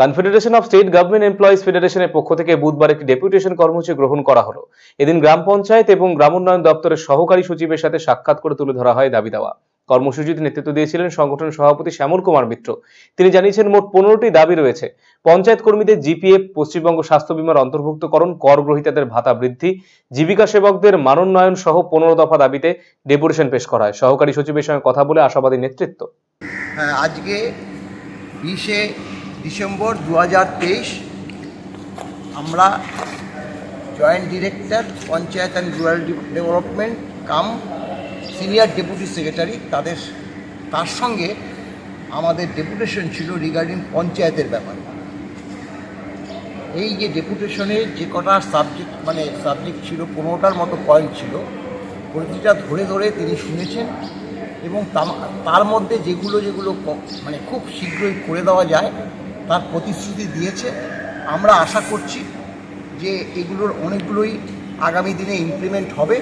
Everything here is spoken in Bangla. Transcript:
Confederation of state government employees ফেডারেশনের পক্ষ থেকে বুধবার একটি ডেপুটেশন কর্মসূচি গ্রহণ করা হলো। এদিন গ্রাম পঞ্চায়েত এবং গ্রামোন্নয়ন দপ্তরের সহকারী সচিবের সাথে সাক্ষাৎ করে তুলে ধরা হয় দাবি দেওয়া। কর্মসূচিতে নেতৃত্ব দিয়েছিলেন সংগঠনের সভাপতি শ্যামল কুমার মিত্র। তিনি জানিয়েছেন, মোট পনেরোটি দাবি রয়েছে। পঞ্চায়েত কর্মীদের জিপিএফ পশ্চিমবঙ্গ স্বাস্থ্য বীমার অন্তর্ভুক্তকরণ, কর গ্রহীতাদের ভাতা বৃদ্ধি, জীবিকা সেবকদের মানোন্নয়ন সহ পনেরো দফা দাবিতে ডেপুটেশন পেশ করা হয়। সহকারী সচিবের সঙ্গে কথা বলে আশাবাদী নেতৃত্ব। হ্যাঁ আজকে বিশে ডিসেম্বর দু হাজার তেইশ আমরা joint director, panchayat and rural development, cum, senior deputy secretary, তাদের, তার সঙ্গে আমাদের ডেপুটেশন ছিল রিগার্ডিং পঞ্চায়েতের ব্যাপারে। এই যে ডেপুটেশনে যে কটা সাবজেক্ট মানে সাবজেক্ট ছিল, পনেরোটার মতো পয়েন্ট ছিল, প্রতিটা ধরে ধরে তিনি শুনেছেন এবং তার মধ্যে যেগুলো যেগুলো মানে খুব শীঘ্রই করে দেওয়া যায় তার প্রতিশ্রুতি দিয়েছে। আমরা আশা করছি যে এগুলোর অনেকগুলোই আগামী দিনে ইমপ্লিমেন্ট হবে।